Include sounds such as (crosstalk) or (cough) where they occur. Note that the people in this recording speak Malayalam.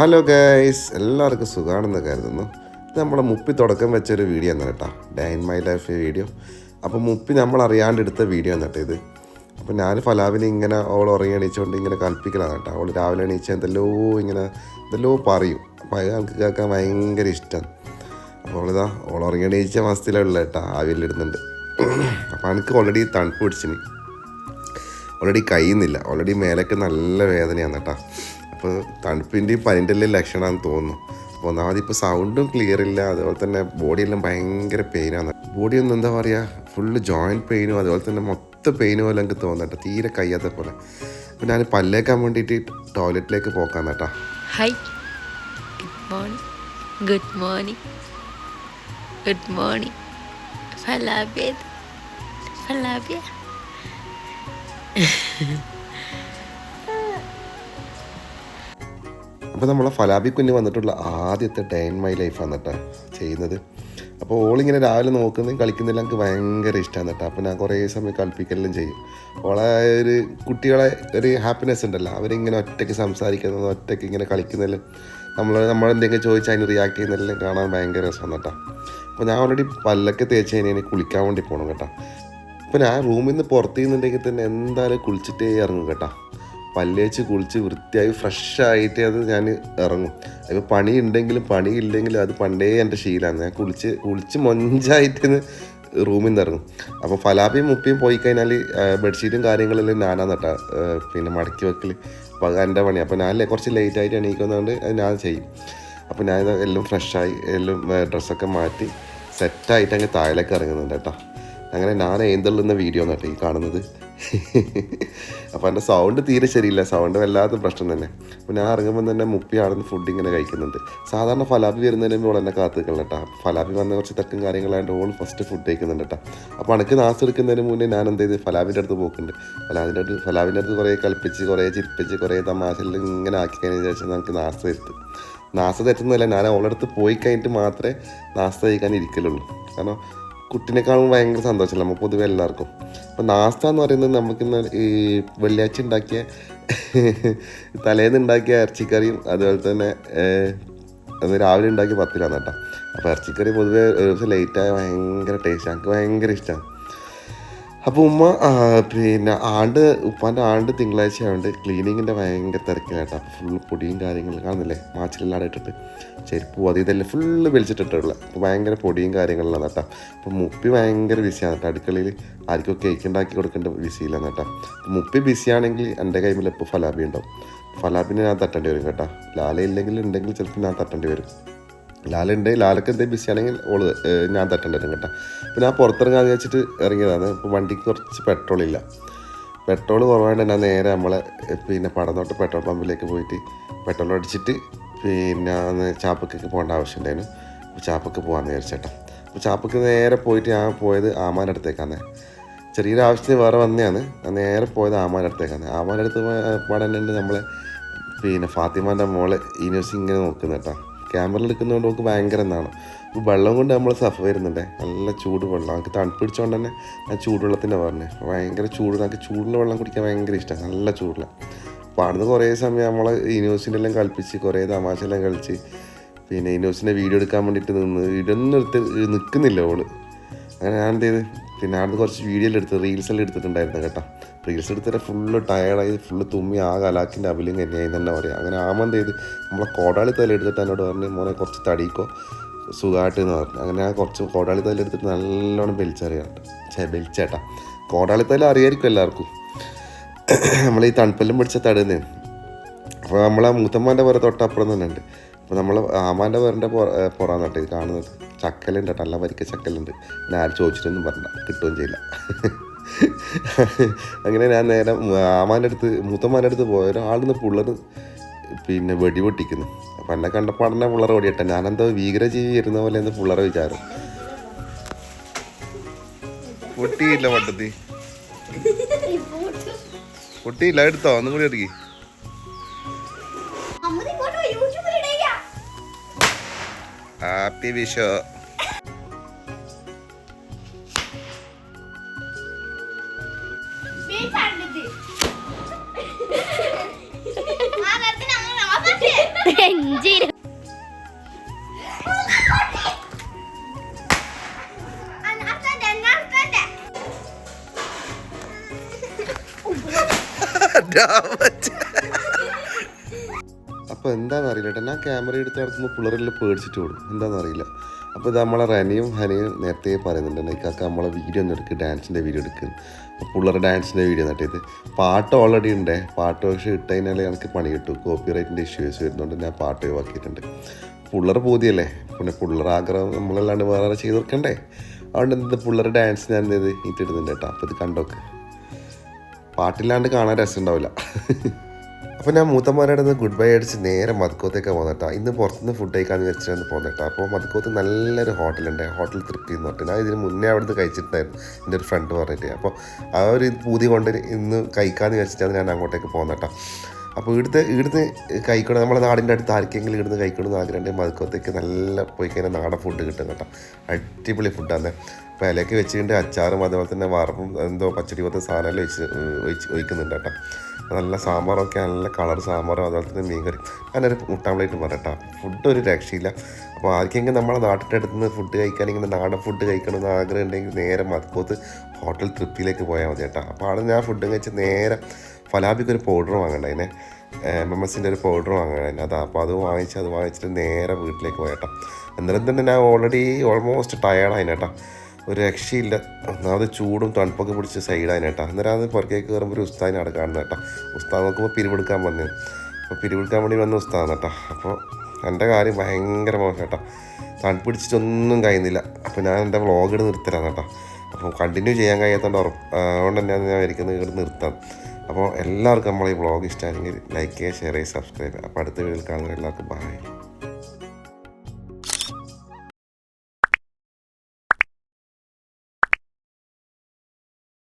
ഹലോ ഗൈസ് എല്ലാവർക്കും സുഖമാണെന്ന് കരുതുന്നു. ഇത് നമ്മുടെ മുപ്പി തുടക്കം വെച്ചൊരു വീഡിയോ ആണ് കേട്ടോ. Day in my life video അപ്പോൾ മുപ്പി നമ്മൾ അറിയാണ്ട് എടുത്ത വീഡിയോ എന്ന് കേട്ടോ ഇത്. അപ്പോൾ ഞാൻ ഫലാവിനെ ഇങ്ങനെ അവൾ ഉറങ്ങി എണീച്ചുകൊണ്ട് ഇങ്ങനെ കൽപ്പിക്കലാണ് കേട്ടോ. അവൾ രാവിലെ എണീച്ച എന്തെല്ലോ ഇങ്ങനെ എന്തെല്ലോ പറയും. അപ്പോൾ അത് നമുക്ക് കേൾക്കാൻ ഭയങ്കര ഇഷ്ടം അപ്പോൾ അവളിതാ അവൾ ഉറങ്ങി എണീച്ച മാസത്തിലുള്ള കേട്ടോ ആവിയിലിടുന്നുണ്ട് അപ്പോൾ എനിക്ക് ഓൾറെഡി തണുപ്പ് പിടിച്ചിന്. ഓൾറെഡി കഴിയുന്നില്ല ഓൾറെഡി മേലൊക്കെ നല്ല വേദനയാണ് കേട്ടോ. അപ്പോൾ തണുപ്പിന്റെയും പനിന്റെല്ലാം ലക്ഷണമാണെന്ന് തോന്നുന്നു. അപ്പോൾ ഒന്നാമത് ഇപ്പോൾ സൗണ്ടും ക്ലിയർ ഇല്ല അതുപോലെ തന്നെ ബോഡിയെല്ലാം ഭയങ്കര പെയിനാണ് ബോഡി ഒന്നും എന്താ പറയുക ഫുള്ള് ജോയിന്റ് പെയിനും അതുപോലെ തന്നെ മൊത്തം പെയിനും പോലെ എനിക്ക് തോന്നുന്നുണ്ട് തീരെ കഴിയാത്ത പോലെ. അപ്പോൾ ഞാൻ പല്ലേക്കാൻ വേണ്ടിയിട്ട് ടോയ്ലറ്റിലേക്ക് പോക്കാൻ കേട്ടോ. Hi good morning good morning good morning ഫലാബിയ ഫലാബിയ അപ്പോൾ നമ്മളെ ഫലാബി കുഞ്ഞ് വന്നിട്ടുള്ള ആദ്യത്തെ ഡേ ഇൻ മൈ ലൈഫ് കേട്ടോ ചെയ്യുന്നത്. അപ്പോൾ ഓളിങ്ങനെ രാവിലെ നോക്കുന്നതും കളിക്കുന്നതെല്ലാം എനിക്ക് ഭയങ്കര ഇഷ്ടമാണ് കേട്ടോ അപ്പോൾ ഞാൻ കുറേ സമയം കളിപ്പിക്കലെല്ലാം ചെയ്യും. ഓളെ ഒരു കുട്ടികളെ ഒരു ഹാപ്പിനെസ് ഉണ്ടല്ലോ അവരിങ്ങനെ ഒറ്റയ്ക്ക് സംസാരിക്കുന്നത് ഒറ്റയ്ക്ക് ഇങ്ങനെ കളിക്കുന്നതിലും നമ്മൾ നമ്മളെന്തെങ്കിലും ചോദിച്ചാൽ അതിന് റിയാക്ട് ചെയ്യുന്നതെല്ലാം കാണാൻ ഭയങ്കര രസമാണ് കേട്ടോ അപ്പോൾ ഞാൻ ഓൾറെഡി പല്ലൊക്കെ തേച്ച് കഴിഞ്ഞാൽ കുളിക്കാൻ വേണ്ടി പോകണം കേട്ടോ. അപ്പോൾ ഞാൻ റൂമിൽ നിന്ന് പുറത്തു നിന്നുണ്ടെങ്കിൽ തന്നെ എന്തായാലും കുളിച്ചിട്ടേ ഇറങ്ങും കേട്ടോ. പല്ലേച്ച് കുളിച്ച് വൃത്തിയായി ഫ്രഷ് ആയിട്ട് അത് ഞാൻ ഇറങ്ങും. അതിപ്പോൾ പണി ഉണ്ടെങ്കിലും പണി ഇല്ലെങ്കിലും അത് പണ്ടേ എന്റെ ശീലമാണ് ഞാൻ കുളിച്ച് കുളിച്ച് മൊഞ്ചായിട്ട് റൂമിൽ നിന്ന് ഇറങ്ങും. അപ്പോൾ ഫലാപ്പിയും മുപ്പിയും പോയി കഴിഞ്ഞാൽ ബെഡ്ഷീറ്റും കാര്യങ്ങളെല്ലാം ഞാനാണ് കേട്ടോ പിന്നെ മടക്കി വെക്കൽ അപ്പോൾ എന്റെ പണി അപ്പോൾ ഞാൻ കുറച്ച് ലേറ്റ് ആയിട്ട് എണീക്കുന്നതുകൊണ്ട് അത് ഞാൻ ചെയ്യും. അപ്പോൾ ഞാൻ എല്ലാം ഫ്രഷായി എല്ലാം ഡ്രസ്സൊക്കെ മാറ്റി സെറ്റായിട്ട് അങ്ങ് താഴേക്ക് ഇറങ്ങുന്നുണ്ട് കേട്ടോ. അങ്ങനെ ഞാൻ ഏന്തള്ളുന്ന വീഡിയോ കേട്ടോ ഈ കാണുന്നത്. അപ്പോൾ എന്റെ സൗണ്ട് തീരെ ശരിയില്ല. സൗണ്ട് വല്ലാത്ത പ്രശ്നം തന്നെ. അപ്പോൾ ഞാൻ ഇറങ്ങുമ്പോൾ തന്നെ മുപ്പി ആടുന്ന ഫുഡ് ഇങ്ങനെ കഴിക്കുന്നുണ്ട്. സാധാരണ ഫലാബി വരുന്നതിന് മുമ്പ് എന്നെ കാത്തുക്കണം കേട്ടോ. ഫലാബി വന്ന കുറച്ച് തെക്കും കാര്യങ്ങളായതുകൊണ്ട് ഓൾ ഫസ്റ്റ് ഫുഡ് കഴിക്കുന്നുണ്ട് കേട്ടോ. അപ്പോൾ അണക്ക് നാസ് എടുക്കുന്നതിന് മുന്നേ ഞാൻ എന്ത് ചെയ്ത്? ഫലാബിന്റെ അടുത്ത് പോക്കുണ്ട്. ഫലാബിന്റെ അടുത്ത് ഫലാബിന്റെ അടുത്ത് കുറേ കളിപ്പിച്ച് കുറേ ചിരിപ്പിച്ച് കുറേ തമാശയിൽ ഇങ്ങനെ ആക്കി കഴിഞ്ഞ ശേഷം നമുക്ക് നാസ് എത്തും നാസ് തെറ്റുന്നതല്ല ഞാൻ ഓളടുത്ത് പോയി കഴിഞ്ഞിട്ട് മാത്രമേ നാസ് കഴിക്കാൻ ഇരിക്കലുള്ളൂ. കാരണം കുട്ടിനെക്കാളും ഭയങ്കര സന്തോഷമല്ല? നമുക്ക് പൊതുവെ എല്ലാവർക്കും. അപ്പോൾ നാസ്ത എന്ന് പറയുന്നത് നമുക്ക് ഈ വെള്ളിയാഴ്ച ഉണ്ടാക്കിയ (laughs) തലേന്ന് ഉണ്ടാക്കിയ ഇറച്ചിക്കറിയും അതുപോലെ തന്നെ അന്ന് രാവിലെ ഉണ്ടാക്കിയ പത്തിലാണ് കേട്ടോ. അപ്പോൾ ഇറച്ചിക്കറി പൊതുവെ ഒരു ദിവസം ലേറ്റായ ഭയങ്കര ടേസ്റ്റ് എനിക്ക് ഭയങ്കര ഇഷ്ടമാണ് അപ്പോൾ ഉമ്മ പിന്നെ ആണ്ട് ഉപ്പാന്റെ ആണ്ട് തിങ്കളാഴ്ച ആയതുകൊണ്ട് ക്ലീനിങ്ങിന്റെ ഭയങ്കര തിരക്കിലാട്ടോ. ഫുൾ പൊടിയും കാര്യങ്ങളും കാണുന്നില്ലേ? മാച്ചിലെല്ലാം ഇട്ടിട്ട് ചെരുപ്പ് അത് ഇതെല്ലാം ഫുള്ള് വലിച്ചിട്ടിട്ടുള്ള അപ്പോൾ ഭയങ്കര പൊടിയും കാര്യങ്ങളിലാണ് കേട്ടോ അപ്പോൾ മുപ്പി ഭയങ്കര ബിസിയാണ് കേട്ടോ. അടുക്കളയിൽ ആർക്കും കേക്ക് ഉണ്ടാക്കി കൊടുക്കേണ്ട ബിസിയില്ല കേട്ടോ മുപ്പി ബിസിയാണെങ്കിൽ എന്റെ കൈമിൽ ഇപ്പോൾ ഫലാബി ഉണ്ടാവും. ഫലാബിനെ ഞാൻ തട്ടേണ്ടി വരും കേട്ടോ. ലാല ഇല്ലെങ്കിൽ ഉണ്ടെങ്കിൽ ചിലപ്പോൾ ഞാൻ തട്ടേണ്ടി വരും. ലാലുണ്ട്. ലാലൊക്കെ എന്തെങ്കിലും ബിസി ആണെങ്കിൽ ഓൾ ഞാൻ തട്ടണ്ടായിരുന്നു കേട്ടോ. അപ്പോൾ ഞാൻ പുറത്തിറങ്ങാന്ന് വെച്ചിട്ട് ഇറങ്ങിയതാണ്. ഇപ്പോൾ വണ്ടിക്ക് കുറച്ച് പെട്രോൾ ഇല്ല. പെട്രോൾ കുറവായിട്ട് ഞാൻ നേരെ നമ്മളെ പിന്നെ പടന്നോട്ട് പെട്രോൾ പമ്പിലേക്ക് പോയിട്ട് പെട്രോൾ അടിച്ചിട്ട് പിന്നെ അന്ന് ചാപ്പക്കൊക്കെ പോകേണ്ട ആവശ്യമുണ്ടായിരുന്നു അപ്പോൾ ചാപ്പക്ക് പോകാമെന്ന് വിചാരിച്ചേട്ടാ അപ്പോൾ ചാപ്പക്ക് നേരെ പോയിട്ട് ഞാൻ പോയത് ആമാന്റെ അടുത്തേക്കാണ്. ചെറിയൊരു ആവശ്യത്തിന് വേറെ വന്നതാണ്. ഞാൻ നേരെ പോയത് ആമാന്റെ അടുത്തേക്കാണ്. ആമാന്റെ അടുത്ത് പാടാനുണ്ട് നമ്മളെ പിന്നെ ഫാത്തിമാന്റെ മോളെ ഈ ന്യൂസ് ഇങ്ങനെ നോക്കുന്നു കേട്ടോ. ക്യാമറ എടുക്കുന്നതുകൊണ്ട് നമുക്ക് ഭയങ്കര എന്നാണ് വെള്ളം കൊണ്ട് നമ്മൾ സഫ് വരുന്നുണ്ടേ നല്ല ചൂട് വെള്ളം. നമുക്ക് തണുപ്പിടിച്ചുകൊണ്ട് തന്നെ ഞാൻ ചൂടുവെള്ളത്തിന്റെ പറഞ്ഞത് ഭയങ്കര ചൂട്. നമുക്ക് ചൂടുള്ള വെള്ളം കുടിക്കാൻ ഭയങ്കര ഇഷ്ടമാണ് നല്ല ചൂടുള്ള അപ്പോൾ അവിടുന്ന് കുറേ സമയം നമ്മൾ യൂണിവേഴ്സിന്റെ എല്ലാം കളിപ്പിച്ച് കുറേ തമാശയെല്ലാം കളിച്ച് പിന്നെ യൂണിവേഴ്സിന്റെ വീഡിയോ എടുക്കാൻ വേണ്ടിയിട്ട് നിന്ന് വീഡിയോ ഒന്നും എടുത്ത് നിൽക്കുന്നില്ല ഓൾ. അങ്ങനെ ഞാൻ എന്ത് ചെയ്ത് പിന്നെ അവിടുന്ന് കുറച്ച് വീഡിയോ എല്ലാം എടുത്ത് റീൽസ് എല്ലാം എടുത്തിട്ടുണ്ടായിരുന്നു കേട്ടോ. റീൽസ് എടുത്തിട്ട് ഫുള്ള് ടയർഡായി ഫുള്ള് തുമ്മി ആ കലാക്കിന്റെ അബിലും കന്യായി തന്നെ പറയാം. അങ്ങനെ ആമന്ത് ചെയ്ത്? നമ്മളെ കോടാളി തല എടുത്തിട്ട് എന്നോട് പറഞ്ഞു മോനെ കുറച്ച് തടിക്കോ സുഖമായിട്ട് എന്ന് പറഞ്ഞു. അങ്ങനെ ആ കുറച്ച് കോടാളി തല എടുത്തിട്ട് നല്ലോണം വലിച്ചറിയാറുണ്ട് ചേ വലിച്ചേട്ടാ കോടാളി തല അറിയായിരിക്കും എല്ലാവർക്കും. നമ്മൾ ഈ തണുപ്പെല്ലാം പിടിച്ച തടുന്നേ അപ്പോൾ നമ്മളെ മൂത്തമ്മാന്റെ പുറ തൊട്ടപ്പുറം തന്നെ ഉണ്ട്. അപ്പോൾ നമ്മൾ ആമാന്റെ പുറന്റെ പുറം നട്ട് ഇത് കാണുന്നത്. ചക്കലുണ്ട് കേട്ടോ നല്ല വരിക്ക ചക്കലുണ്ട്. ഞാൻ ആരും ചോദിച്ചിട്ടൊന്നും പറഞ്ഞ കിട്ടുകയും ചെയ്യില്ല. അങ്ങനെ ഞാൻ നേരെ ആമാന്റെ അടുത്ത് മൂത്തമാന്റെ അടുത്ത് പോയ. ഒരാളിന്ന് പുള്ളർ പിന്നെ വെടി പൊട്ടിക്കുന്നു അപ്പം എന്നെ കണ്ടപ്പോൾ അടനെ പിള്ളർ ഓടിയട്ടെ. ഞാനെന്തോ ഭീകരജീവി വരുന്ന പോലെ എന്ന് പുള്ളറെ വിചാരം. പൊട്ടിയില്ല പട്ടത്തി പൊട്ടിയില്ല എടുത്തോ? ഒന്നും കൂടി യൂട്യൂബിലിടയ്യ ഹാപ്പി വിഷു. പെഞ്ചീരകം അപ്പൊ എന്താണെന്നറിയില്ല കേട്ടോ. ഞാൻ ക്യാമറ എടുത്ത് നടത്തുമ്പോൾ പിള്ളേരെല്ലാം പേടിച്ചിട്ട് കൊടുക്കും എന്താണെന്നറിയില്ല അപ്പോൾ ഇത് നമ്മളെ റനിയും ഹനിയും നേരത്തെ പറയുന്നുണ്ട് ഇക്കാക്ക നമ്മളെ വീഡിയോ ഒന്ന് എടുക്കുക ഡാൻസിന്റെ വീഡിയോ എടുക്കുന്നു അപ്പോൾ പിള്ളേരുടെ ഡാൻസിന്റെ വീഡിയോ എന്നിട്ട് പാട്ട് ഓൾറെഡി ഉണ്ട്. പാട്ട് പക്ഷേ ഇട്ട് കഴിഞ്ഞാൽ എനിക്ക് പണി കിട്ടും. കോപ്പി റൈറ്റിന്റെ ഇഷ്യൂസ് വരുന്നതുകൊണ്ട് ഞാൻ പാട്ട് ഒഴിവാക്കിയിട്ടുണ്ട്. പിള്ളേർ പോതിയല്ലേ? പിന്നെ പിള്ളേർ ആഗ്രഹം നമ്മളല്ലാണ്ട് വേറെ ചെയ്ത് കൊടുക്കണ്ടേ? അതുകൊണ്ട് എന്ത് പിള്ളേരുടെ ഡാൻസ് ഞാൻ എന്ത് ഇട്ടിടുന്നുണ്ട് കേട്ടോ. അപ്പോൾ ഇത് കണ്ടോക്ക്. പാട്ടില്ലാണ്ട് കാണാൻ രസമുണ്ടാവില്ല അപ്പോൾ ഞാൻ മൂത്തമാരുടെ നിന്ന് ഗുഡ് ബൈ അടിച്ച് നേരെ മദ്ക്കോത്തേക്ക് പോന്നിട്ടാ. ഇന്ന് പുറത്തുനിന്ന് ഫുഡ് കഴിക്കാമെന്ന് വെച്ചിട്ടാണ് പോന്നിട്ടാ. അപ്പോൾ മധുക്കോത്ത് നല്ലൊരു ഹോട്ടലുണ്ട്. ഹോട്ടൽ തൃപ്തി എന്ന് പറഞ്ഞിട്ട്. ഞാൻ ഇതിന് മുന്നേ അവിടുന്ന് കഴിച്ചിട്ടുണ്ടായിരുന്നു. എന്റെ ഒരു ഫ്രണ്ട് പറഞ്ഞിട്ട്. അപ്പോൾ ആ ഒരു പൂതി കൊണ്ട് ഇന്ന് കഴിക്കാമെന്ന് വെച്ചിട്ടാണ് ഞാൻ അങ്ങോട്ടേക്ക് പോന്നിട്ടാ. അപ്പോൾ ഇവിടുത്തെ ഇവിടുന്ന് കഴിക്കണം നമ്മുടെ നാടിന്റെ അടുത്ത് ആർക്കെങ്കിലും ഇവിടുന്ന് കഴിക്കണമെന്ന് ആഗ്രഹമുണ്ടെങ്കിൽ മധുക്കത്തേക്ക് നല്ല പോയി കഴിഞ്ഞാൽ നാടൻ ഫുഡ് കിട്ടും കേട്ടോ. അടിപൊളി ഫുഡാണ് അപ്പോൾ ഇലയ്ക്ക് വെച്ചിട്ടുണ്ട് അച്ചാറും അതുപോലെ തന്നെ വറും എന്തോ പച്ചടി പോലത്തെ സാധനമെല്ലാം വെച്ച് ഒഴിച്ച് ഒഴിക്കുന്നുണ്ട് കേട്ടോ. നല്ല സാമ്പാറൊക്കെ നല്ല കളർ സാമ്പാറും അതുപോലെ തന്നെ മീൻകറി ഒരു മുട്ടാൻ പ്ലേറ്റ് പറയട്ടോ ഫുഡ് ഒരു രക്ഷയില്ല. അപ്പോൾ ആർക്കെങ്കിലും നമ്മളെ നാട്ടിന്റെ അടുത്ത് നിന്ന് ഫുഡ് കഴിക്കാൻ ഇങ്ങനെ നാടൻ ഫുഡ് കഴിക്കണമെന്ന് ആഗ്രഹം ഉണ്ടെങ്കിൽ നേരെ മത്കോത്ത് ഹോട്ടൽ തൃപ്തിയിലേക്ക് പോയാൽ മതി കേട്ടോ. അപ്പോൾ അവിടെ ഞാൻ ഫുഡ് കഴിച്ച് നേരെ ഫലാബിക്ക് ഒരു പൗഡർ വാങ്ങണ്ട അതിനെ എം എം എസിന്റെ ഒരു പൗഡർ വാങ്ങണം അതാ അപ്പോൾ അത് വാങ്ങിച്ച് അത് വാങ്ങിച്ചിട്ട് നേരെ വീട്ടിലേക്ക് പോയേട്ടാ അന്നേരം തന്നെ ഞാൻ ഓൾറെഡി ഓൾമോസ്റ്റ് ടയേർഡായി കേട്ടോ ഒരു രക്ഷയില്ല. ഒന്നാമത് ചൂടും തണുപ്പൊക്കെ പിടിച്ച് സൈഡായി കേട്ടോ അന്നേരം അത് പുറത്തേക്ക് കയറുമ്പോൾ ഒരു ഉസ്താദിനെ കാണുന്നത് കേട്ടോ ഉസ്താദ് നോക്കുമ്പോൾ പിരിവെടുക്കാൻ വന്നത് അപ്പോൾ പിരിവെടുക്കാൻ വേണ്ടി വന്ന ഉസ്താദ് കേട്ടോ അപ്പോൾ എന്റെ കാര്യം ഭയങ്കര മോശം കേട്ടോ. തണുപ്പിടിച്ചിട്ടൊന്നും കഴിയുന്നില്ല. അപ്പോൾ ഞാൻ എന്റെ വ്ളോഗ് നിർത്തരാം കേട്ടോ. അപ്പോൾ കണ്ടിന്യൂ ചെയ്യാൻ കഴിയാത്തതുകൊണ്ട് ഉറപ്പ് അതുകൊണ്ട് തന്നെയാണ് ഞാൻ ഇരിക്കുന്നത് ഇവിടെ നിർത്താം. അപ്പോൾ എല്ലാവർക്കും നമ്മളെ ഈ വ്ളോഗ് ഇഷ്ടമാണെങ്കിൽ ലൈക്ക് ചെയ്യുക ഷെയർ ചെയ്യുക സബ്സ്ക്രൈബ് ചെയ്യുക. അപ്പോൾ അടുത്ത വീഡിയോയിൽ കാണുന്ന എല്ലാവർക്കും ബൈ